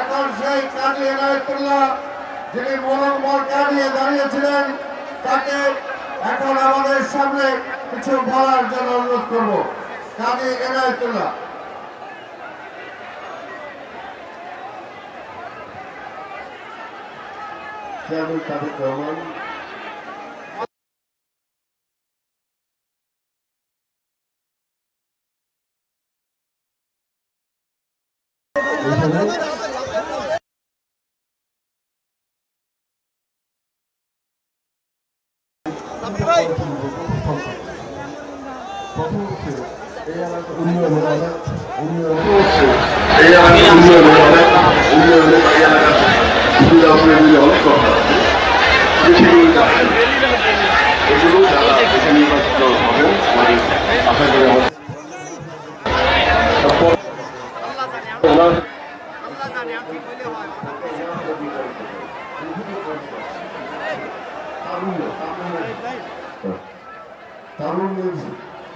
এখন সেই কাজী এনায়তুল্লাহ, যিনি মনোবল কাটিয়ে দাঁড়িয়েছিলেন, তাকে এখন আমাদের সামনে কিছু বলার জন্য অনুরোধ করব। কাজী এনায়তুল্লাহ। চেয়ারম্যান তাবিক রহমান।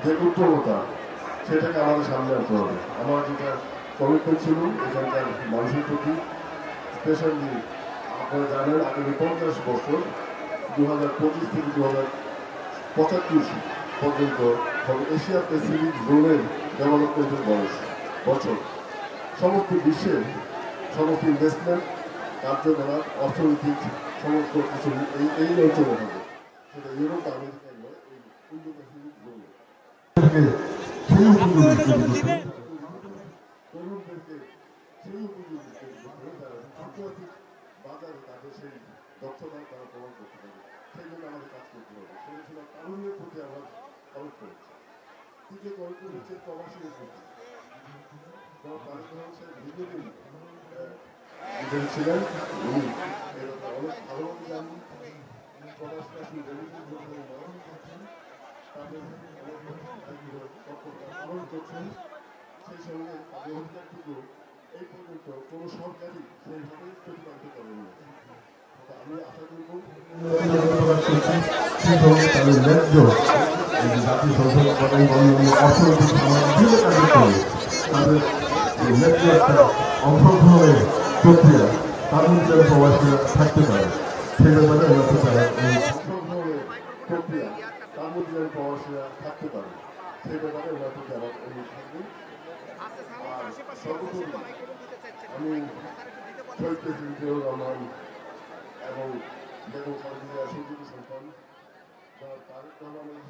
যে উত্তমতা, সেটাকে আমাদের সামনে আনতে হবে। আমার যেটা কমিটমেন্ট ছিল, এখানকার মানুষের প্রতি স্পেশালি আপনারা জানেন, আগামী পঞ্চাশ বছর দু হাজার পঁচিশ থেকে দু হাজার পঁচাত্তর পর্যন্ত এশিয়া প্যাসিফিক জোনের ডেভেলপমেন্টের বয়স, বছর। সমস্ত বিশ্বে সমস্ত ইনভেস্টমেন্ট কার্যকলাপ, অর্থনৈতিক সমস্ত কিছু এই এই অঞ্চলে হবে। সেটা ইউরোপ আমেরিকায় নয় এই ইন্দো প্যাসিফিক জোনে সেই উপযোগী তরুণদেরকে সেই উপযোগী করে তারা আন্তর্জাতিক বাজারে তাদের সেই দক্ষতা তারা প্রমাণ করতে পারে সেই জন্য আমাদের কাজ করতে হবে সেটা ছিল কারণের প্রতি আমরা খরচ করেছি তৃতীয় কয়েকটি হচ্ছে প্রবাসীদের প্রতি যেমন তারেক রহমান সাহেব দীর্ঘদিন আহ, বিদেশে ছিলেন উনি অনেক ভালোভাবে জানেন প্রবাসীরা শুধু দরিদ্র ভোটারে নয় তাদের পালন করছেন সেই সঙ্গে তাদের অধিকারটুকু এই পর্যন্ত কোনো সরকারই সেইভাবে প্রতিপালিত করেনি তো আমি আশা করব তাদের ন্যায্য জাতীয় সংসদ অর্থনৈতিক সামাজিক কার্যক্রমে তাদের ন্যায্য একটা অংশগ্রহণের প্রক্রিয়া তাদের যেন প্রবাসীরা থাকতে পারে সেই ব্যাপারে তারা প্রক্রিয়া যেন প্রবাসীরা থাকতে পারে। সেই ব্যাপারে হয়তো তারা অনুরোধ থাকবে আর সর্বোপরি আমি শহীদ প্রেসিডেন্ট জিয়াউর রহমান এবং বেগম খালেদা সৌদি সন্তান তারেক রহমানের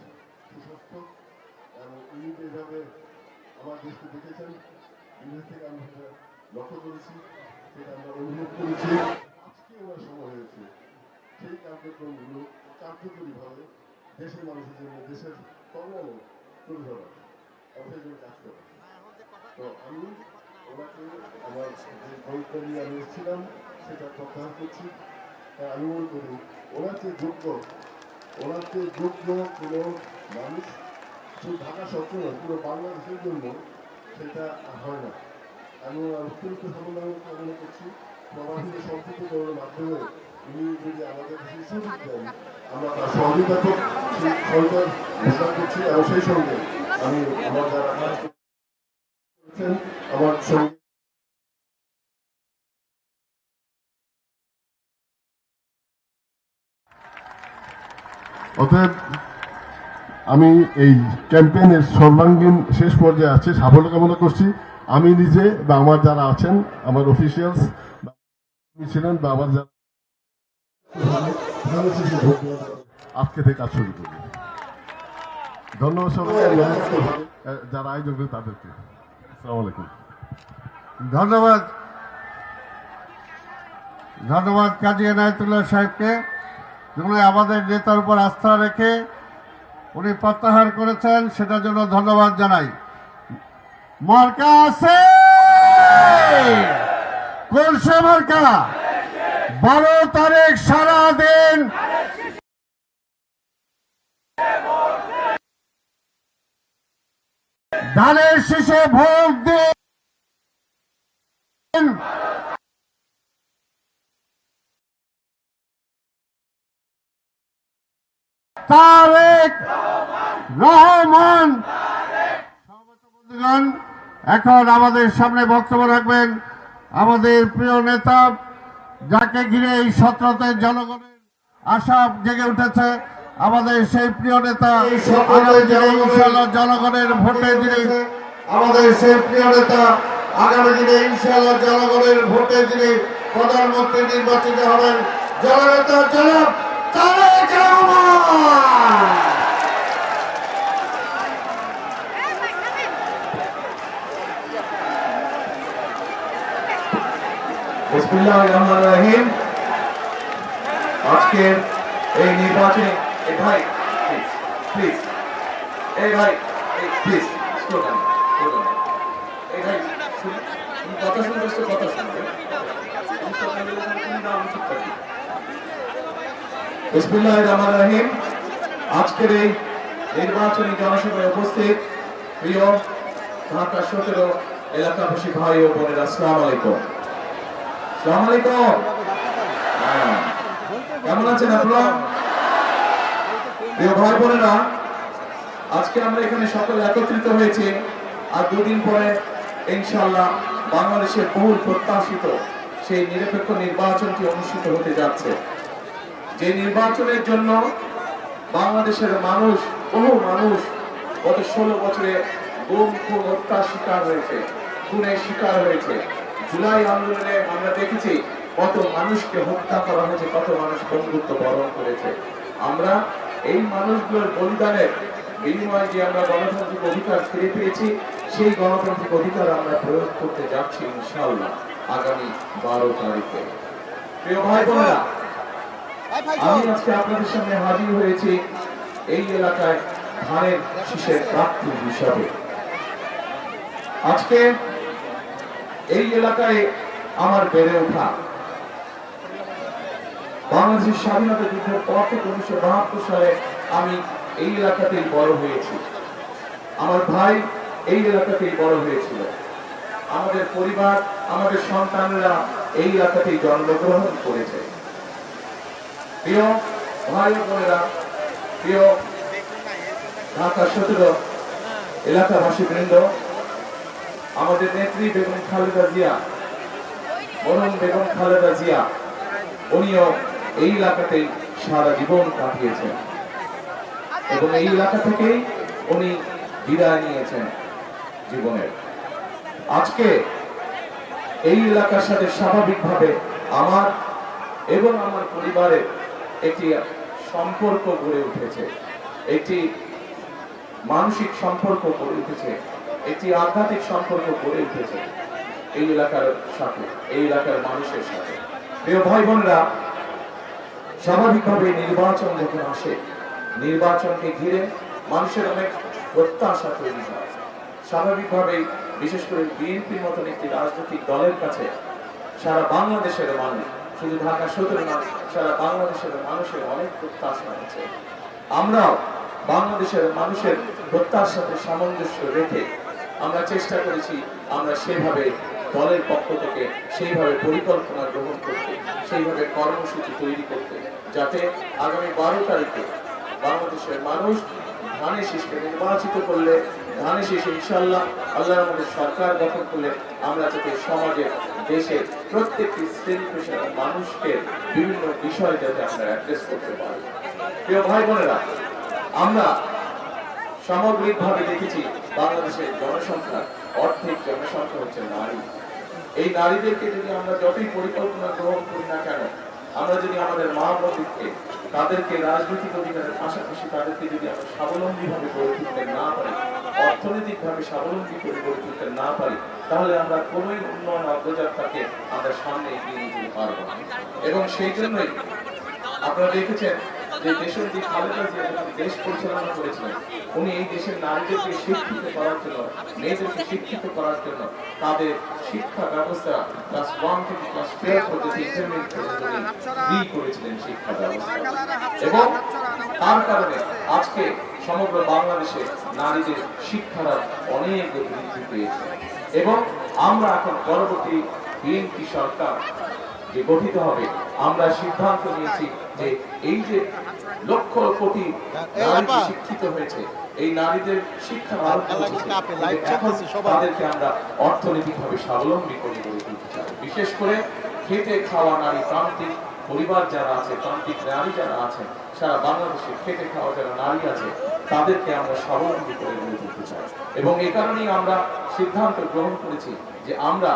সুস্বাস্থ্য এবং উনি যেভাবে আমার দেশকে দেখেছেন। বিদেশ থেকে আমি লক্ষ্য করেছি সেটা আমরা অনুভব করেছি। আজকে ওনার সময় হয়েছে। সেই কার্যক্রমগুলো কার্যকরীভাবে দেশের মানুষের জন্য দেশের কল্যাণে তুলে ধরা এবং জন্য কাজ করা। তো আমি ওনাকে, আমার যে বইটা নিয়ে আমি এসেছিলাম, সেটা প্রত্যাহার করছি। আমি মনে করি, ওনার যে যোগ্য, ওনার যে যোগ্য কোনো মানুষ শুধু ঢাকা শব্দ নয়, পুরো বাংলাদেশের জন্য সেটা হয় না। আমি অত্যন্ত সমন্বয় কামনা করছি। প্রবাসীদের সম্পৃক্তকরণের মাধ্যমে উনি যদি আমাদের দেন আমি অতএব আমি এই ক্যাম্পেইনের সর্বাঙ্গীন শেষ পর্যায়ে আছে, সাফল্য কামনা করছি। আমি নিজে বা আমার যারা আছেন, আমার অফিসিয়ালস ছিলেন বা আমার যারা আজকে থেকে কাজ শুরু করব ধন্যবাদ সবাই যারা আয়োজন করে তাদেরকে। আসসালামু আলাইকুম। ধন্যবাদ। ধন্যবাদ কাজী এনায়তুল্লাহ সাহেবকে যিনি আমাদের নেতার উপর আস্থা রেখে উনি প্রত্যাহার করেছেন সেটার জন্য ধন্যবাদ জানাই। মার্কা আছে! কোন সে মার্কা? বারো তারিখ সারা দিন ধানের শীষে ভোট দিন। তারেক রহমান। এখন আমাদের সামনে বক্তব্য রাখবেন আমাদের প্রিয় নেতা যাকে ঘিরে এই সত্রতে জনগণের আশা জেগে উঠেছে আমাদের সেই প্রিয় নেতা জনগণের ভোটে যিনি আমাদের সেই প্রিয় নেতা আগামী দিনে ইনশাআল্লাহ জনগণের ভোটে যিনি প্রধানমন্ত্রী নির্বাচিত হবেন জননেতা জনাব তারেক রহমান। আজকের এই নির্বাচনে, এই ভাই প্লিজ ভাই প্লিজ আজকের এই নির্বাচনী জনসভায় উপস্থিত প্রিয় ঢাকা সতেরো এলাকাবাসী ভাই ও বোনের, আসসালাম আলাইকুম। সালাম আলাইকুম। হ্যাঁ। কেমন আছেন আপনারা প্রিয় ভাই বোনেরা, আজকে আমরা এখানে একত্রিত হয়েছি আর দুদিন পরে ইনশাআল্লাহ বাংলাদেশের বহুল প্রত্যাশিত সেই নিরপেক্ষ নির্বাচনটি অনুষ্ঠিত হতে যাচ্ছে। যে নির্বাচনের জন্য বাংলাদেশের মানুষ, বহু মানুষ গত ষোলো বছরে গুম, খুন হত্যার শিকার হয়েছে, খুনের শিকার হয়েছে। জুলাই আন্দোলনে আমরা দেখেছি কত মানুষকে হত্যা করা হয়েছে, কত মানুষ বন্ধুত্ব বরণ করেছে। আমরা এই মানুষগুলোর বলিদানের বিনিময়ে যে আমরা গণতান্ত্রিক অধিকার ফিরে পেয়েছি, সেই গণতান্ত্রিক অধিকার আমরা প্রয়োগ করতে যাচ্ছি ইনশাআল্লাহ আগামী বারো তারিখে। প্রিয় ভাই বোনেরা, আমি আজকে আপনাদের সামনে হাজির হয়েছি এই এলাকায় ধানের শীষের প্রার্থী হিসাবে। আজকে এই এলাকায় আমার বেড়ে ওঠা। বাংলাদেশের স্বাধীনতা যুদ্ধের পর থেকে উনিশশো বাহাত্তর সালে আমি এই এলাকাতেই বড় হয়েছি। আমার ভাই এই এলাকাতেই বড় হয়েছিল। আমাদের পরিবার, আমাদের সন্তানরা এই এলাকাতেই জন্মগ্রহণ করেছে। প্রিয় ভাই বোনেরা, প্রিয় ঢাকা সতেরো এলাকাবাসী বৃন্দ আমাদের নেত্রী বেগম খালেদা জিয়া মরম বেগম খালেদা জিয়া, উনিও এই এলাকাতেই সারা জীবন কাটিয়েছেন। এবং এই এলাকা থেকেই উনি বিদায় নিয়েছেন জীবনের। আজকে এই এলাকার সাথে স্বাভাবিকভাবে আমার এবং আমার পরিবারের একটি সম্পর্ক গড়ে উঠেছে। একটি মানসিক সম্পর্ক গড়ে উঠেছে। একটি আধ্যাত্মিক সম্পর্ক গড়ে উঠেছে এই এলাকার সাথে, এই এলাকার মানুষের সাথে। প্রিয় ভাই বোনরা স্বাভাবিকভাবে নির্বাচন যখন আসে, নির্বাচনকে ঘিরে মানুষের অনেক প্রত্যাশা তৈরি হয়। স্বাভাবিকভাবেই বিশেষ করে বিএনপির মতন একটি রাজনৈতিক দলের কাছে সারা বাংলাদেশের মানুষ, শুধু ঢাকা সতেরো না সারা বাংলাদেশের মানুষের অনেক প্রত্যাশা আছে। আমরাও বাংলাদেশের মানুষের প্রত্যাশার সাথে সামঞ্জস্য রেখে আমরা চেষ্টা করেছি, আমরা সেভাবে দলের পক্ষ থেকে সেইভাবে পরিকল্পনা গ্রহণ করতে, সেইভাবে কর্মসূচি তৈরি করতে, যাতে আগামী বারো তারিখে বাংলাদেশের মানুষ ধানের শীষকে নির্বাচিত করলে, ধানের শীষ ইনশাল্লাহ আল্লাহ আমাদের সরকার গঠন করলে আমরা যাতে সমাজে, দেশের প্রত্যেকটি শ্রেণি পেশার মানুষকে বিভিন্ন বিষয় যাতে আমরা অ্যাড্রেস করতে পারি। প্রিয় ভাই বোনেরা, আমরা সামগ্রিকভাবে দেখেছি বাংলাদেশের জনসংখ্যা, অর্ধেক জনসংখ্যা হচ্ছে নারী। এই নারীদেরকে যদি আমরা যতই পরিকল্পনা গ্রহণ করি না কেন, আমরা যদি আমাদের মা বোনদেরকে তাদেরকে রাজনৈতিক অধিকারের পাশাপাশি তাদেরকে যদি আমরা স্বাবলম্বী ভাবে গড়ে তুলতে না পারি অর্থনৈতিক ভাবে স্বাবলম্বী করে গড়ে তুলতে না পারি, তাহলে আমরা কোনোই উন্নয়ন অগ্রযাত্রাকে আমরা সামনে এগিয়ে নিয়ে যেতে পারব এবং সেই জন্যই আপনারা দেখেছেন যে দেশের যে খালেদা জিয়া দেশ পরিচালনা করেছিলেন, উনি এই দেশের নারীদেরকে শিক্ষিত করার জন্য, মেয়েদেরকে শিক্ষিত করার জন্য তাদের শিক্ষা ব্যবস্থা ক্লাস ওয়ান থেকে ক্লাস টুয়েলভ পর্যন্ত ইন্টারমিডিয়েট পর্যন্ত উনি করেছিলেন শিক্ষা ব্যবস্থা। এবং তার কারণে আজকে সমগ্র বাংলাদেশে নারীদের শিক্ষার অনেক বৃদ্ধি পেয়েছে। এবং আমরা এখন পরবর্তী বিএনপি সরকার যে গঠিত হবে আমরা সিদ্ধান্ত নিয়েছি যে এই যে লক্ষ কোটি নারী শিক্ষিত হয়েছে এই নারীদের শিক্ষা তাদেরকে আমরা অর্থনৈতিকভাবে স্বাবলম্বী করে গড়ে তুলতে চাই। বিশেষ করে খেটে খাওয়া নারী প্রান্তিক পরিবার যারা আছে প্রান্তিক নারী যারা আছেন সারা বাংলাদেশে খেটে খাওয়া যারা নারী আছে তাদেরকে আমরা স্বাবলম্বী করে গড়ে তুলতে চাই। এবং এই কারণেই আমরা সিদ্ধান্ত গ্রহণ করেছি যে আমরা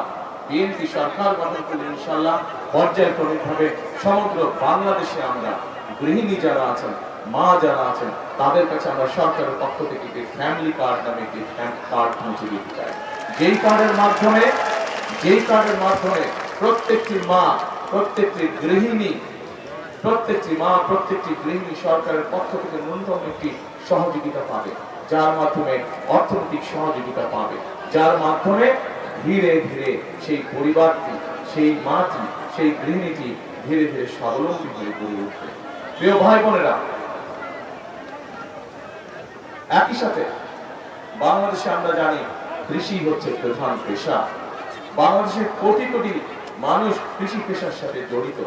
বিএনপি সরকার গঠন করলে ইনশাল্লাহ পর্যায়ক্রমিকভাবে সমগ্র বাংলাদেশে আমরা গৃহিণী যারা আছেন, মা যারা আছেন, তাদের কাছে আমরা সরকারের পক্ষ থেকে একটি ফ্যামিলি কার্ড নামে একটি কার্ড পৌঁছে দিতে চাই। যেই কার্ডের মাধ্যমে, যেই কার্ডের মাধ্যমে প্রত্যেকটি মা, প্রত্যেকটি গৃহিণী, প্রত্যেকটি মা, প্রত্যেকটি গৃহিণী সরকারের পক্ষ থেকে ন্যূনতম একটি সহযোগিতা পাবে। যার মাধ্যমে অর্থনৈতিক সহযোগিতা পাবে। যার মাধ্যমে ধীরে ধীরে সেই পরিবারটি, সেই মাটি, সেই গৃহিণীটি ধীরে ধীরে স্বাবলম্বী হয়ে গড়ে উঠবে। প্রিয় ভাই বোনেরা, একই সাথে বাংলাদেশে আমরা জানি কৃষি হচ্ছে প্রধান পেশা। বাংলাদেশের কোটি কোটি মানুষ কৃষি পেশার সাথে জড়িত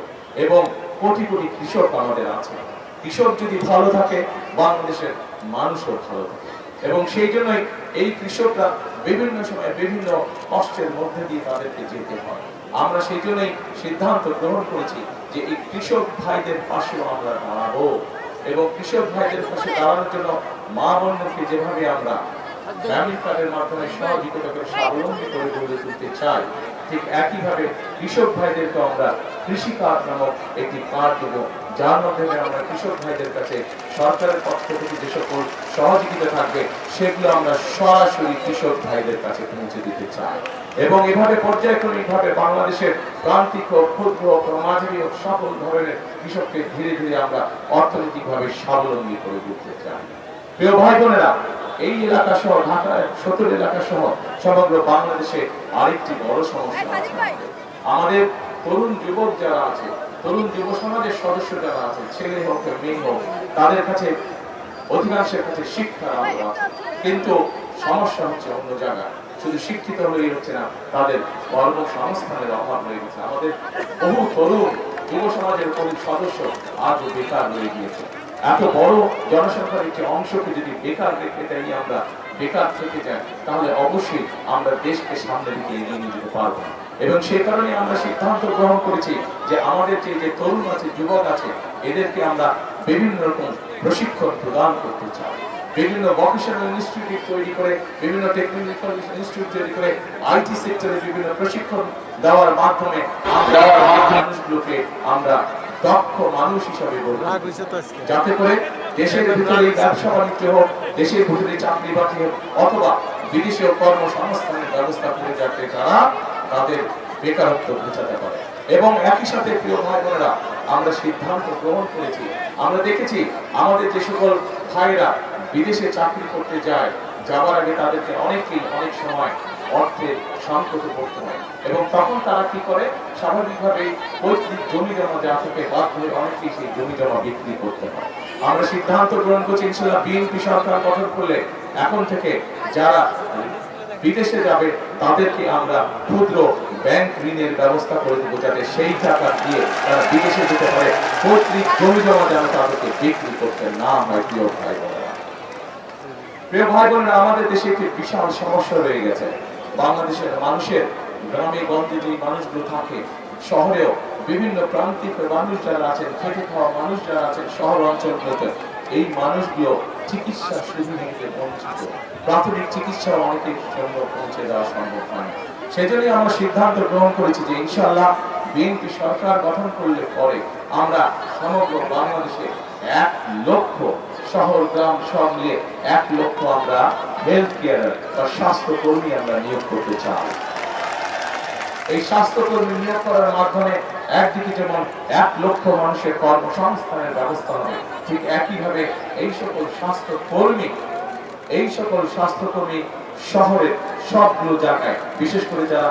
এবং কোটি কোটি কৃষক আমাদের আছে। কৃষক যদি ভালো থাকে, বাংলাদেশের মানুষও ভালো থাকে। এবং সেই জন্যই এই কৃষকরা বিভিন্ন সময় বিভিন্ন কষ্টের মধ্যে দিয়ে তাদেরকে যেতে হয়। আমরা সেই জন্যই সিদ্ধান্ত গ্রহণ করেছি যে এই কৃষক ভাইদের পাশেও আমরা দাঁড়াবো এবং কৃষক ভাইদের পাশে দাঁড়ানোর জন্য মা বোনদেরকে যেভাবে আমরা ফ্যামিলি কার্ডের মাধ্যমে সহযোগিতা করে স্বাবলম্বী করে গড়ে তুলতে চাই, ঠিক একইভাবে কৃষক ভাইদেরকে আমরা কৃষি কার্ড নামক একটি কার্ড দেব। যার মাধ্যমে আমরা কৃষক ভাইদের কাছে সরকারের পক্ষ থেকে যে সকল সহযোগিতা থাকবে, সেগুলো আমরা সরাসরি কৃষক ভাইদের কাছে পৌঁছে দিতে চাই এবং এভাবে পর্যায়ক্রমিকভাবে বাংলাদেশের প্রান্তিক হোক ক্ষুদ্র হোক মাঝারি হোক সকল ধরনের কৃষককে ধীরে ধীরে আমরা অর্থনৈতিকভাবে স্বাবলম্বী করে তুলতে চাই প্রিয় ভাই বোনেরা এই এলাকা সহ ঢাকা সত্তর এলাকা সহ সমগ্র বাংলাদেশে আরেকটি বড় সমস্যা। আমাদের তরুণ যুবক যারা আছে তরুণ যুব সমাজের সদস্য যারা আছে ছেলে হোক মেয়ে হোক তাদের কাছে অধিকাংশের কাছে শিক্ষা আলো আছে কিন্তু সমস্যা হচ্ছে অন্য জায়গায়। শুধু শিক্ষিত হলেই হচ্ছে না তাদের কর্মসংস্থানের অভাব হয়ে গেছে। আমাদের বহু তরুণ যুব সমাজের বহু সদস্য আজও বেকার হয়ে গিয়েছে। এত বড় জনসংখ্যার একটি অংশকে যদি বেকার রেখে দেয় আমরা বেকার থেকে যাই তাহলে অবশ্যই আমরা দেশকে সামনে দিকে এগিয়ে নিয়ে যেতে পারব না। এবং সেই কারণে আমরা সিদ্ধান্ত গ্রহণ করেছি যে আমাদের যে যে তরুণ আছে যুবক আছে এদেরকে আমরা বিভিন্ন রকম প্রশিক্ষণ প্রদান করতে চাই। বিভিন্ন ভোকেশনাল ইনস্টিটিউট তৈরি করে বিভিন্ন টেকনিক্যাল ইনস্টিটিউট তৈরি করে আইটি সেক্টরে বিভিন্ন প্রশিক্ষণ দেওয়ার মাধ্যমে আমরা মানুষগুলোকে আমরা দক্ষ মানুষ হিসাবে গড়ে যাতে করে দেশের ভিতরে ব্যবসা বাণিজ্য হোক দেশের ভিতরে চাকরি বাকরি হোক অথবা বিদেশে কর্মসংস্থানের ব্যবস্থা করে যাতে তারা তাদের বেকারত্ব ঘুচাতে পারে। এবং একই সাথে, প্রিয় ভাই বোনেরা, আমরা সিদ্ধান্ত গ্রহণ করেছি। আমরা দেখেছি, আমাদের যে সকল ভাইরা বিদেশে চাকরি করতে যায় যাওয়ার আগে তাদেরকে অনেকেই অনেক সময় অর্থের সংকটে পড়তে হয়। এবং তখন তারা কি করে? স্বাভাবিকভাবে পৈতৃক জমি জমা যা থেকে বাধ্য হয়ে অনেকেই সেই জমি জমা বিক্রি করতে হয়। আমরা সিদ্ধান্ত গ্রহণ করছি, ইনশাল্লাহ বিএনপি সরকার গঠন করলে এখন থেকে যারা বিদেশে যাবে, তাদেরকে আমরা ক্ষুদ্র ব্যাংক ঋণের ব্যবস্থা করে দেবো যাতে সেই টাকা দিয়ে তারা বিদেশে যেতে পারে। পৈতৃক জমি জমা যেন তাদেরকে বিক্রি করতে না হয়, প্রিয় ভাই প্রিয় ভাই বোনেরা আমাদের দেশে একটি বিশাল সমস্যা রয়ে গেছে। বাংলাদেশের মানুষের গ্রামে গঞ্জে যে মানুষগুলো থাকে, শহরেও বিভিন্ন প্রান্তিক মানুষ যারা আছেন, খেটে খাওয়া মানুষ যারা আছেন, শহর অঞ্চলগুলোতে এই মানুষগুলো চিকিৎসা সুবিধা থেকে বঞ্চিত। প্রাথমিক চিকিৎসা অনেকের জন্য পৌঁছে দেওয়া সম্ভব হয় না সেজন্যই আমরা সিদ্ধান্ত গ্রহণ করেছি যে ইনশাআল্লাহ বিএনপি সরকার গঠন করলে পরে আমরা সমগ্র বাংলাদেশে এক লক্ষ শহর, গ্রাম সব মিলিয়ে এক লক্ষ আমরা হেলথ কেয়ার বা স্বাস্থ্য কর্মী আমরা নিয়োগ করতে চাই। এই স্বাস্থ্যকর্মী নিয়োগ করার মাধ্যমে একদিকে যেমন এক লক্ষ মানুষের কর্মসংস্থানের ব্যবস্থা হবে, ঠিক একইভাবে এই সকল স্বাস্থ্য কর্মী এই সকল স্বাস্থ্যকর্মী শহরের সবগুলো জায়গায়, বিশেষ করে যারা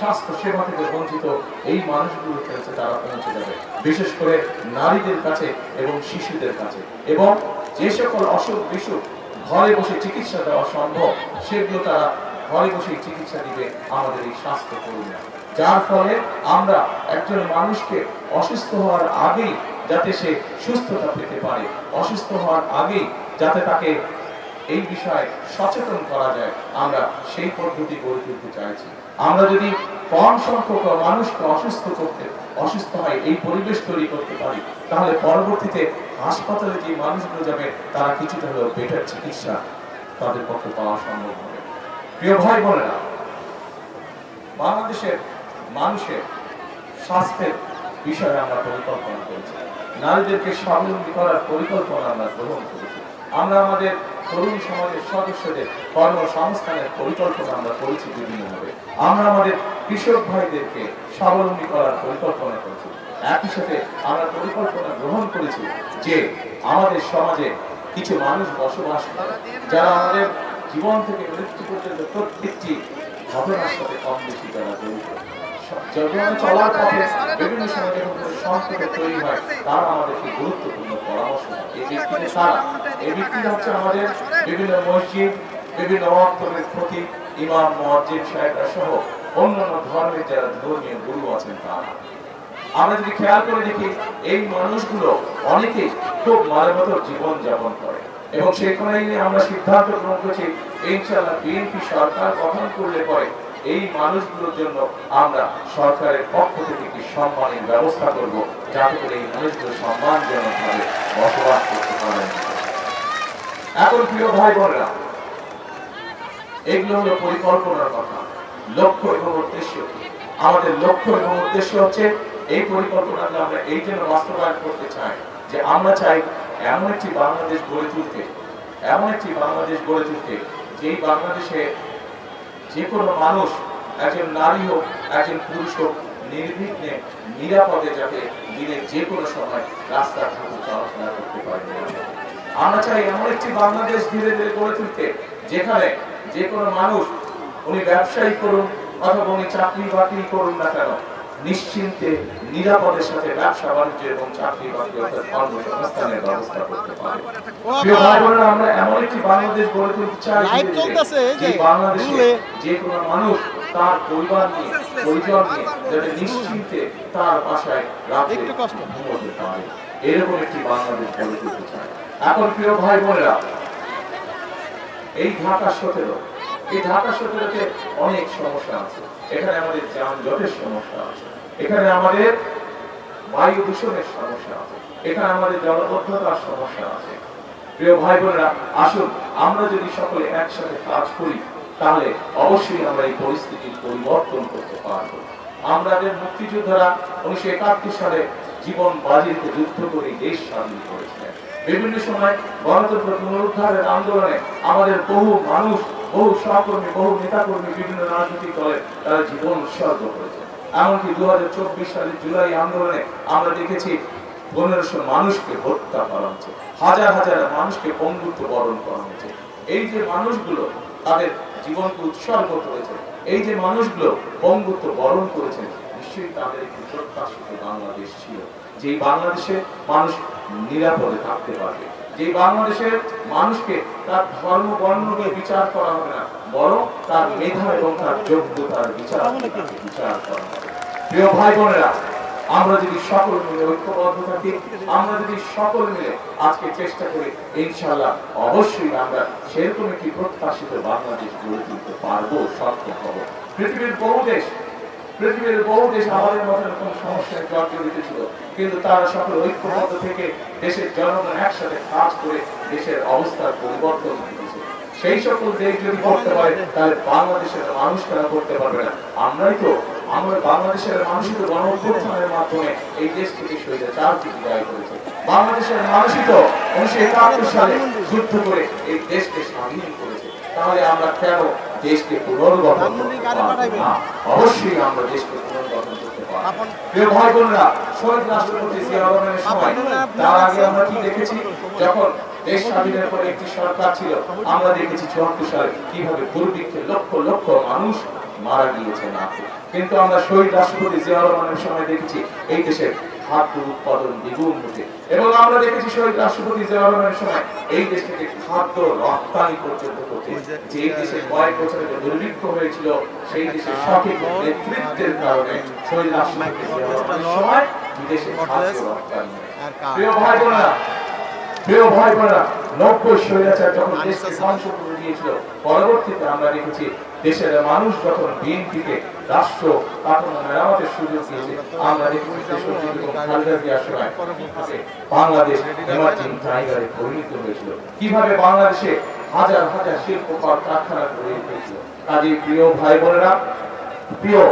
স্বাস্থ্য সেবা থেকে বঞ্চিত, এই মানুষগুলোর কাছে তারা পৌঁছে যাবে। বিশেষ করে নারীদের কাছে এবং শিশুদের কাছে। এবং যে সকল অসুখ বিসুখ ঘরে বসে চিকিৎসা দেওয়া সম্ভব, সেগুলো তারা ঘরে বসে চিকিৎসা দিবে আমাদের এই স্বাস্থ্য কর্মীরা যার ফলে আমরা একজন মানুষকে অসুস্থ হওয়ার আগেই যাতে সে সুস্থতা পেতে পারে, অসুস্থ হওয়ার আগেই যাতে তাকে এই বিষয়ে সচেতন করা যায়। আমরা সেই পদ্ধতি গড়ে তুলতে চাইছি। আমরা যদি কম সংখ্যক মানুষকে অসুস্থ করতে, অসুস্থ হয় এই পরিবেশ তৈরি করতে পারি, তাহলে পরবর্তীতে হাসপাতালে যে মানুষগুলো যাবে, তারা কিছুটা হলেও বেটার চিকিৎসা তাদের পক্ষে পাওয়া সম্ভব হবে। প্রিয় ভাই বোনেরা, বাংলাদেশের মানুষের স্বাস্থ্যের বিষয়ে আমরা পরিকল্পনা করেছি। নারীদেরকে স্বাবলম্বী করার পরিকল্পনা আমরা গ্রহণ করেছি। আমরা আমাদের তরুণ সমাজের সদস্যদের কর্মসংস্থানের পরিকল্পনা আমরা করেছি বিভিন্নভাবে আমরা আমাদের কৃষক ভাইদেরকে স্বাবলম্বী করার পরিকল্পনা করেছি। একই সাথে আমরা পরিকল্পনা গ্রহণ করেছি যে আমাদের সমাজে কিছু মানুষ বসবাস করে, যারা আমাদের জীবন থেকে মৃত্যু পর্যন্ত প্রত্যেকটি ঘটনার সাথে কম বেশি যারা জড়িত। জীবনে চলার পথে বিভিন্ন সময় যখন তৈরি হয়, তারা আমাদেরকে গুরুত্বপূর্ণ পরামর্শ এই ব্যক্তিরা তারা, এই ব্যক্তিরা হচ্ছে আমাদের বিভিন্ন মসজিদ, বিভিন্ন ইমাম, মসজিদ সাহেবরা সহ অন্যান্য ধর্মের যারা ধর্মীয় গুরু আছেন তারা। আমরা যদি খেয়াল করে দেখি, এই মানুষগুলো অনেকে খুব জীবন যাপন করে। এবং আমরা সিদ্ধান্ত গ্রহণ করেছি, ইনশাআল্লাহ বিএনপি সরকার গঠন করলে পরে এই মানুষগুলোর জন্য আমরা সরকারের পক্ষ থেকে একটি সম্মানের ব্যবস্থা করব, যাতে করে এই মানুষগুলো সম্মানজনক ভাবে বসবাস করতে পারেন এখন প্রিয় ভাই বোনেরা, এগুলো হলো পরিকল্পনার কথা, লক্ষ্য এবং উদ্দেশ্য। আমাদের লক্ষ্য এবং উদ্দেশ্য হচ্ছে এই পরিকল্পনাকে আমরা এই জন্য বাস্তবায়ন করতে চাই যে আমরা চাই এমন একটি বাংলাদেশ গড়ে তুলতে, এমন একটি বাংলাদেশ গড়ে তুলতে যেই বাংলাদেশে যে কোনো মানুষ, একজন নারী হোক, একজন পুরুষ হোক, নির্বিঘ্নে, নিরাপদে যাতে দিনের যে কোনো সময় রাস্তা ঠাকুর চলাফেরা করতে পারে। আমরা চাই এমন একটি বাংলাদেশ ধীরে ধীরে গড়ে তুলতে, যেখানে যে কোনো মানুষ, উনি ব্যবসায়ী করুন অথবা উনি চাকরি বাকরি করুন না কেন নিশ্চিন্তে নিরাপদের সাথে ব্যবসা বাণিজ্য এবং চাকরি বাকরি অর্থাৎ কর্মসংস্থানের ব্যবস্থা করতে পারে। প্রিয় ভাই বোনেরা, আমরা এমন একটি বাংলাদেশ গড়ে তুলতে চাই যে, বাংলাদেশে যে কোনো মানুষ তার পরিবার নিয়ে পরিজন নিয়ে যাতে নিশ্চিন্তে তার বাসায় রাতে একটু ঘুমোতে পারে। এরকম একটি বাংলাদেশ গড়ে তুলতে চাই। এখন প্রিয় ভাই বোনেরা এই ঢাকা সতেরো এই ঢাকা সতেরোতে অনেক সমস্যা আছে। এখানে আমাদের যানজটের সমস্যা আছে। এখানে আমাদের বায়ু দূষণের সমস্যা আছে। এখানে আমাদের জলবদ্ধতার সমস্যা আছে। প্রিয় ভাই বোনেরা আসুন, আমরা যদি সকলে একসাথে কাজ করি, তাহলে অবশ্যই আমরা এই পরিস্থিতির পরিবর্তন করতে পারব। আমাদের মুক্তিযোদ্ধারা উনিশশো একাত্তর সালে জীবন বাজি রেখে যুদ্ধ করে দেশ স্বাধীন করেছিলেন। বিভিন্ন সময় গণতন্ত্র পুনরুদ্ধারের আন্দোলনে আমাদের বহু মানুষ বহু সহকর্মী, বহু নেতাকর্মী বিভিন্ন রাজনৈতিক দলে তারা জীবন উৎসর্গ করেছে। এমনকি দু হাজার চব্বিশ সালের জুলাই আন্দোলনে আমরা দেখেছি পনেরোশো মানুষকে হত্যা করা হচ্ছে। হাজার হাজার মানুষকে পঙ্গুত্ব বরণ করা হচ্ছে। এই যে মানুষগুলো তাদের জীবনকে উৎসর্গ করেছে, এই যে মানুষগুলো পঙ্গুত্ব বরণ করেছে, নিশ্চয়ই তাদের একটি প্রত্যাশিত বাংলাদেশ ছিল, যেই বাংলাদেশে মানুষ নিরাপদে থাকতে পারবে। যে বাংলাদেশে মানুষকে তার ধর্ম, বর্ণ নিয়ে বিচার করা হবে না, বরং তার মেধা এবং তার যোগ্যতার বিচার বিচার করা হবে। প্রিয় ভাই বোনেরা, আমরা যদি সকল মিলে ঐক্যবদ্ধ থাকি, আমরা যদি সকল মিলে আজকে চেষ্টা করি, ইনশাআল্লাহ অবশ্যই আমরা সেরকম একটি প্রত্যাশিত বাংলাদেশ গড়ে তুলতে পারব, সক্ষম হব। পৃথিবীর বহু দেশ পৃথিবীর বহু দেশ আমাদের মতো এরকম সমস্যায় জর্জরিত ছিল কিন্তু তারা সকল ঐক্যবদ্ধ থেকে দেশের জনগণ একসাথে কাজ করে দেশের অবস্থার পরিবর্তন সেই সকল দেশ যদি করতে পারে, তাহলে বাংলাদেশের মানুষ তারা করতে পারবে না? আমরাই তো, আমরা বাংলাদেশের মানুষই তো গণ অভ্যুত্থানের মাধ্যমে এই দেশ থেকে স্বৈরাচার থেকে বিদায় করেছে বাংলাদেশের মানুষই তো উনিশশো একাত্তর সালে যুদ্ধ করে এই দেশকে স্বাধীন করেছে। তাহলে আমরা কেন দেশকে পুনর্গঠন অবশ্যই আমরা দেশকে পুনর্গঠন করতে ভাই বোনেরা শহীদ রাষ্ট্রপতি জিয়া রহমানের সময় তার আগে আমরা কি দেখেছি? যখন দেশ স্বাধীনের পরে একটি সরকার ছিল আমরা দেখেছি চুয়াত্তর সালে কীভাবে দুর্ভিক্ষে লক্ষ লক্ষ মানুষ মারা গিয়েছে না কিন্তু আমরা শহীদ রাষ্ট্রপতি জিয়া রহমানের সময় দেখেছি এই দেশে খাদ্য উৎপাদন দ্বিগুণ এবং আমরা দেখেছি শহীদ রাষ্ট্রপতি সময় এই দেশ থেকে খাদ্য রপ্তানি পর্যন্ত যে দেশে কয়েক বছরের যে দুর্ভিক্ষ হয়েছিল সেই দেশের সঠিক নেতৃত্বের কারণে শহীদ রাষ্ট্রপতি সময় বিদেশে খাদ্য রপ্তানি প্রিয় ভাই বোনেরা প্রিয় ভাই বোনেরা নব্বই যখন দেশকে ধ্বংস করে দিয়েছিল পরবর্তীতে আমরা দেখেছি দেশের মানুষ যখন বিএনপিকে রাষ্ট্র কাঠামো মেরামতের সুযোগ দিয়েছে, আমরা বাংলাদেশ এমার্জিং টাইগারে পরিণত হয়েছিল। কীভাবে বাংলাদেশে হাজার হাজার শিল্প কারখানা গড়ে উঠেছিল কাজে প্রিয় ভাই বোনেরা, প্রিয়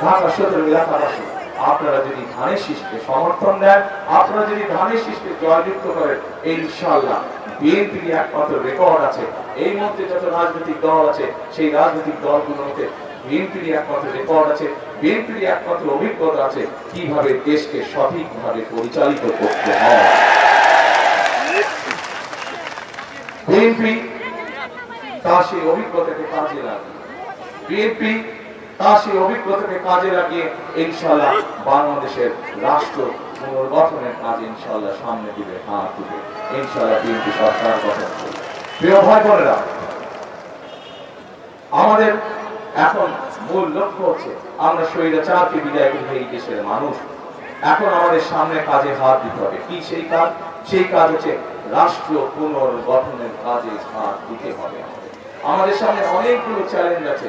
ঢাকা সদর এলাকাবাসী, আপনারা যদি ধানের শীষকে সমর্থন দেন, আপনারা যদি ধানের শীষকে জয়যুক্ত করেন, ইনশাআল্লাহ। বিএনপির একমাত্র রেকর্ড আছে। এই মধ্যে যত রাজনৈতিক দল আছে, সেই রাজনৈতিক দলগুলোতে বিএনপির একমাত্র রেকর্ড আছে বিএনপির একমাত্র অভিজ্ঞতা আছে কীভাবে দেশকে সঠিকভাবে পরিচালিত করতে হয়। বিএনপি সেই অভিজ্ঞতাকে কাজে লাগে বিএনপি তার সেই অভিজ্ঞতাকে কাজে লাগিয়ে ইনশাল্লাহ বাংলাদেশের রাষ্ট্র পুনর্গঠনের কাজ সামনে দিবে সরকার গঠন করবে। প্রিয় ভাই বোনেরা, আমাদের এখন মূল লক্ষ্য হচ্ছে আমরা বিদায় এই দেশের মানুষ। এখন আমাদের সামনে কাজে হাত দিতে হবে। কি সেই কাজ? সেই কাজ হচ্ছে রাষ্ট্র পুনর্গঠনের কাজে হাত দিতে হবে আমাদের সামনে অনেকগুলো চ্যালেঞ্জ আছে।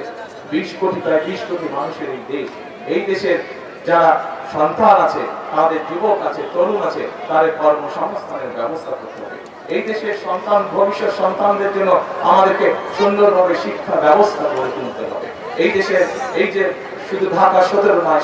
বিশ কোটি, প্রায় বিশ কোটি মানুষের এই দেশ। এই দেশের যারা সন্তান আছে তাদের যুবক আছে, তরুণ আছে, তাদের কর্মসংস্থানের ব্যবস্থা করতে হবে। এই দেশের সন্তান, ভবিষ্যৎ সন্তানদের জন্য আমাদেরকে সুন্দরভাবে শিক্ষা ব্যবস্থা গড়ে তুলতে হবে। এই দেশের, এই যে শুধু ঢাকা সদর নয়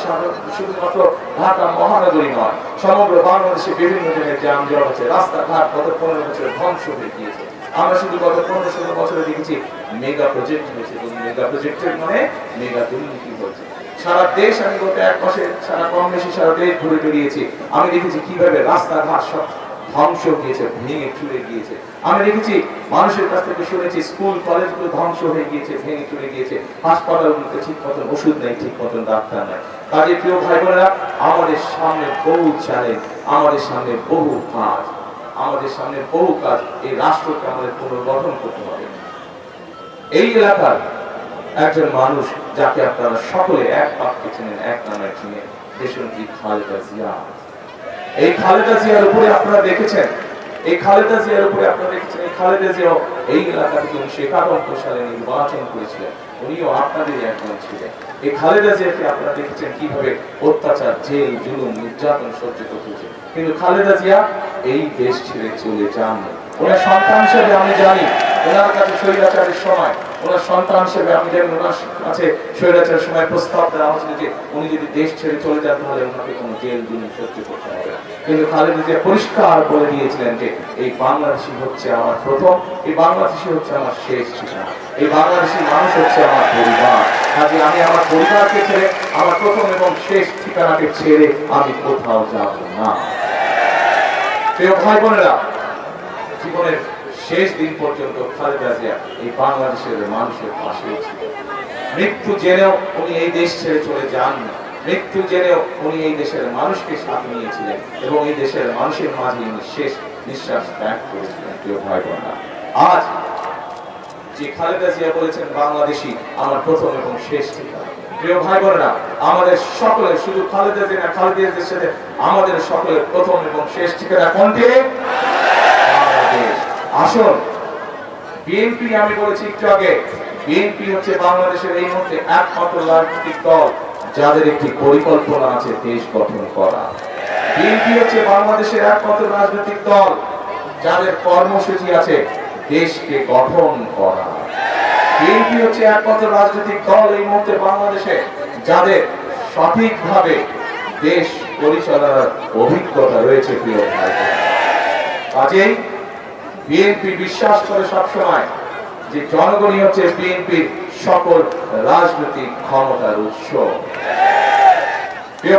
শুধুমাত্র ঢাকা মহানগরী নয়, সমগ্র বাংলাদেশে বিভিন্ন জনের যানজট আছে, রাস্তাঘাট গত পনেরো বছর ধ্বংস হয়ে গিয়েছে। আমরা শুধু গত পনেরো ষোলো বছরে দেখেছি মেগা প্রজেক্ট হয়েছে মেগা প্রজেক্টের মানে মেগা দুর্নীতি হয়েছে। সারা দেশ আমি গত এক মাসে সারা কম বেশি সারা দেশ ঘুরে বেরিয়েছি আমি দেখেছি কীভাবে রাস্তাঘাট সব ধ্বংস গিয়েছে ভেঙে চুরে গিয়েছে। আমি দেখেছি মানুষের কাছ থেকে শুনেছি, স্কুল, কলেজগুলো ধ্বংস হয়ে গিয়েছে, ভেঙে চুরে গিয়েছে। হাসপাতালগুলোতে ঠিক মতন ওষুধ নেই ঠিক মতন ডাক্তার নাই। কাজে প্রিয় ভাই বোনেরা আমাদের সামনে বহু চ্যালেঞ্জ আমাদের সামনে বহু কাজ। আমাদের সামনে বহু কাজ, এই রাষ্ট্রকে আমাদের পুনর্গঠন করতে হবে। এই এলাকার একজন মানুষ যাকে আপনারা সকলে এক বাক্যে চেনেন, এক নামে চিনেন দেশমন্ত্রী খালেদা জিয়া। এই খালেদা জিয়ার উপরে আপনারা দেখেছেন, এই খালেদা জিয়ার উপরে আপনারা দেখেছেন, এই খালেদা জিয়াও এই এলাকা থেকে উনিশশো একানব্বই সালে নির্বাচন করেছিলেন। উনিও আপনাদের একজন ছিলেন। এই খালেদা জিয়াকে আপনারা দেখেছেন কীভাবে অত্যাচার, জেল, জুলুম, নির্যাতন সহ্য করতে হয়েছে। কিন্তু খালেদা জিয়া এই দেশ ছেড়ে চলে যান ওনার সন্তান হিসেবে আমি জানি, ওনার কাছে স্বৈরাচারের সময় ওনার সন্তান হিসেবে আমি ওনার কাছে স্বৈরাচারের সময় প্রস্তাব দেওয়া হয়েছিল যে উনি যদি দেশ ছেড়ে চলে যান, তাহলে ওনাকে কোনো জেল জুলুম সহ্য করতে হবে। কিন্তু খালেদা জিয়া পরিষ্কার বলে দিয়েছিলেন যে এই বাংলাদেশি হচ্ছে আমার প্রথম, এই বাংলাদেশি হচ্ছে আমার শেষ ঠিকানা, এই বাংলাদেশি মানুষ হচ্ছে আমার পরিবার। কাজে আমি আমার পরিবারকে ছেড়ে, আমার প্রথম এবং শেষ ঠিকানাকে ছেড়ে আমি কোথাও যাব না। প্রিয় ভাই বোনেরা, জীবনের শেষ দিন পর্যন্ত খালেদা জিয়া এই বাংলাদেশের মানুষের পাশে মৃত্যু জেনেও উনি এই দেশ ছেড়ে চলে যান মৃত্যু জেনেও উনি এই দেশের মানুষকে সাথে নিয়েছিলেন এবং এই দেশের মানুষের মাঝে উনি শেষ নিঃশ্বাস ত্যাগ করেছিলেন, প্রিয় ভাই বোনেরা আজ যে খালেদা জিয়া বলেছেন বাংলাদেশি আমার প্রথম এবং শেষ ঠিকানা। প্রিয় ভাই বোনেরা আমাদের সকলের, শুধু খালেদা জিয়া খালেদা জিয়ার সাথে আমাদের সকলের প্রথম এবং শেষ ঠিকানা কোনটি? আসুন। বিএনপি আমি বলেছি একটু আগে। বিএনপি হচ্ছে বাংলাদেশের এই মুহূর্তে একমাত্র রাজনৈতিক দল যাদের একটি পরিকল্পনা আছে দেশ গঠন করা। বিএনপি হচ্ছে বাংলাদেশের একমাত্র রাজনৈতিক দল যাদের কর্মসূচি আছে দেশকে গঠন করা। বিএনপি হচ্ছে একমাত্র রাজনৈতিক দল এই মুহূর্তে বাংলাদেশে যাদের সঠিকভাবে দেশ পরিচালনার অভিজ্ঞতা রয়েছে প্রিয় ভাই কাজেই বিএনপি বিশ্বাস করে সবসময় যে জনগণই হচ্ছে বিএনপির সকল রাজনৈতিক ক্ষমতার উৎস।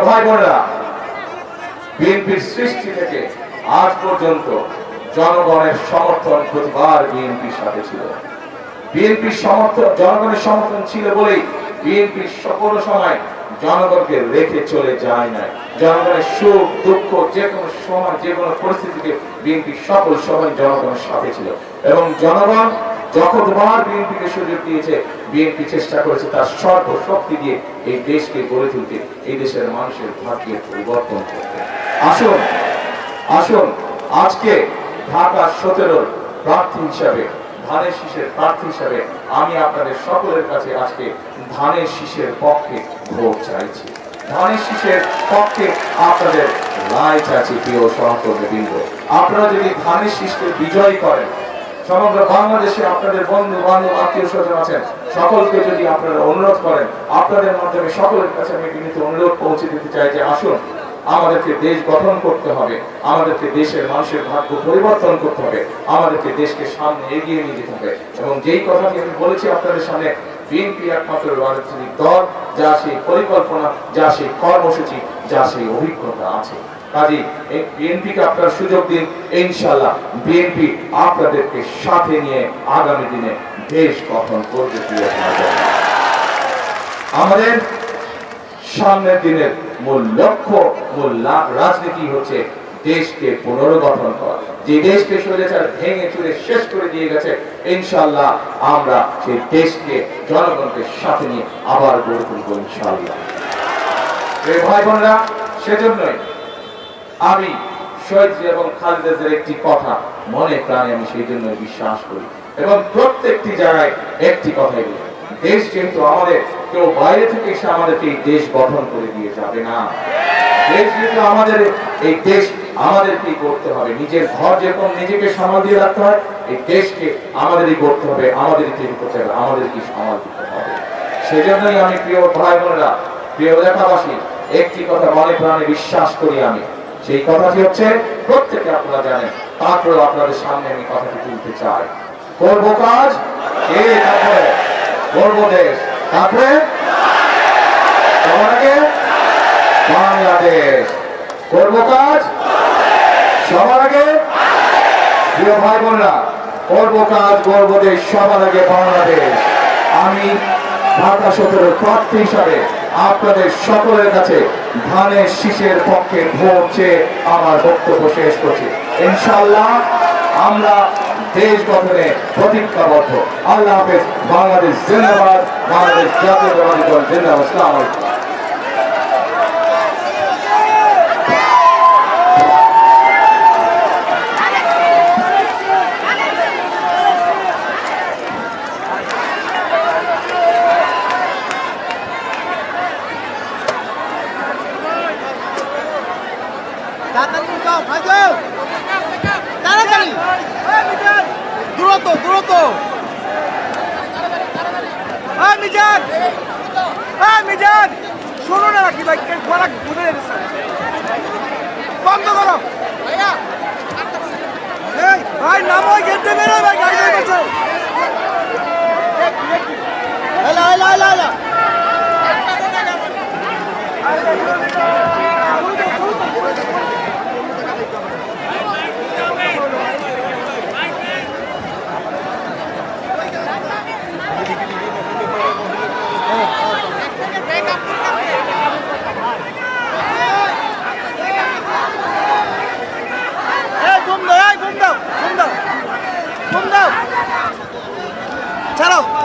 ভাই বোনেরা, বিএনপির সৃষ্টি থেকে আজ পর্যন্ত জনগণের সমর্থন প্রতিবার বিএনপির সাথে ছিল। বিএনপির সমর্থন, জনগণের সমর্থন ছিল বলেই বিএনপির সকল সময় জনগণকে রেখে চলে যায় না। জনগণের সুখ, দুঃখ, যে কোনো সময়, যে কোনো পরিস্থিতিতে বিএনপি সকল সময় জনগণের সাথে ছিল। এবং জনগণ যতবার বিএনপিকে সুযোগ দিয়েছে, বিএনপি চেষ্টা করেছে তার সর্বশক্তি দিয়ে এই দেশকে গড়ে তুলতে, এই দেশের মানুষের ভাগ্যের পরিবর্তন করতে। আসুন আসুন, আজকে ঢাকা সতেরোর প্রার্থী হিসাবে, ধানের শীষের প্রার্থী হিসাবে আমি আপনাদের সকলের কাছে আজকে ধানের শীষের পক্ষে ভোট চাইছি। ধানের শীষের পক্ষে আপনাদের রায় চাইছি, প্রিয় সহকর্মী বৃন্দ। আপনারা যদি ধানের শীষকে বিজয় করেন, সমগ্র বাংলাদেশে আপনাদের বন্ধু, বান্ধব, আত্মীয় স্বজন আছেন, সকলকে যদি আপনারা অনুরোধ করেন, আপনাদের মাধ্যমে সকলের কাছে আমি বিনীত অনুরোধ পৌঁছে দিতে চাই যে আসুন, আমাদেরকে দেশ গঠন করতে হবে, আমাদেরকে দেশের মানুষের ভাগ্য পরিবর্তন করতে হবে, আমাদেরকে দেশকে সামনে এগিয়ে নিয়ে যেতে হবে। এবং যেই কথাটি আমি বলেছি আপনাদের সামনে বিএনপি একমাত্র রাজনৈতিক দল, যা সেই পরিকল্পনা, যা সেই কর্মসূচি, যা সেই অভিজ্ঞতা আছে কাজী এই বিএনপিকে আপনার সুযোগ দিন ইনশাল্লাহ বিএনপি আপনাদেরকে সাথে নিয়ে আগামী দিনে দেশ গঠন ভাইবোন। আমাদের সামনের দিনের মূল লক্ষ্য, মূল রাজনীতি হচ্ছে দেশকে পুনর্গঠন করা। যে দেশকে স্বৈরাচার ভেঙে চুরে শেষ করে দিয়ে গেছে ইনশাল্লাহ আমরা সেই দেশকে, জনগণকে সাথে নিয়ে আবার গড়ে তুলবো ইনশাল্লাহ ভাই বোনরা, সেজন্যই আমি শহীদ এবং খালেদাদের একটি কথা মনে প্রাণে আমি সেই জন্য বিশ্বাস করি। এবং প্রত্যেকটি জায়গায় একটি কথাই বলি, দেশ কিন্তু আমাদের, কেউ বাইরে থেকে এসে আমাদেরকে এই দেশ গঠন করে দিয়ে যাবে না। দেশ কিন্তু আমাদের, এই দেশ আমাদেরকেই করতে হবে। নিজের ঘর যেরকম নিজেকে সামাল দিয়ে রাখতে হয়, এই দেশকে আমাদেরই করতে হবে, আমাদেরই তৈরি করতে হবে আমাদেরকে সামাল দিতে হবে। সেজন্যই আমি প্রিয় ভাই বোনেরা প্রিয় এলাকাবাসী, একটি কথা মনে প্রাণে বিশ্বাস করি আমি। সেই কথাটি হচ্ছে, প্রত্যেকে আপনারা জানেন, তারপরেও আপনাদের সামনে আমি কথাটি তুলতে চাই। করব কাজ? কে তারপরে করব দেশ। তারপরে? আগে বাংলাদেশ। করব কাজ? সবার আগে? প্রিয় ভাই বোনরা করব কাজ করব দেশ, সবার আগে বাংলাদেশ। আমি ঢাকা সতেরো প্রার্থী হিসাবে আপনাদের সকলের কাছে ধানের শীষের পক্ষে ভোট চেয়ে আমার বক্তব্য শেষ করছি। ইনশাল্লাহ আমরা দেশ গঠনে প্রতিজ্ঞাবদ্ধ। আল্লাহ হাফেজ, বাংলাদেশ জিন্দাবাদ, বাংলাদেশ জাতীয়তাবাদী দল জিন্দাবাদ। মিজান মিজান! না কি ভাই খোরাক ঘুরে যেতেছে বন্ধ করো। ভাই, নামো গেটে, বেরো ভাই, গাড়ি বেরোচ্ছে এলা এলা এলা এলা। Thank you. चलो।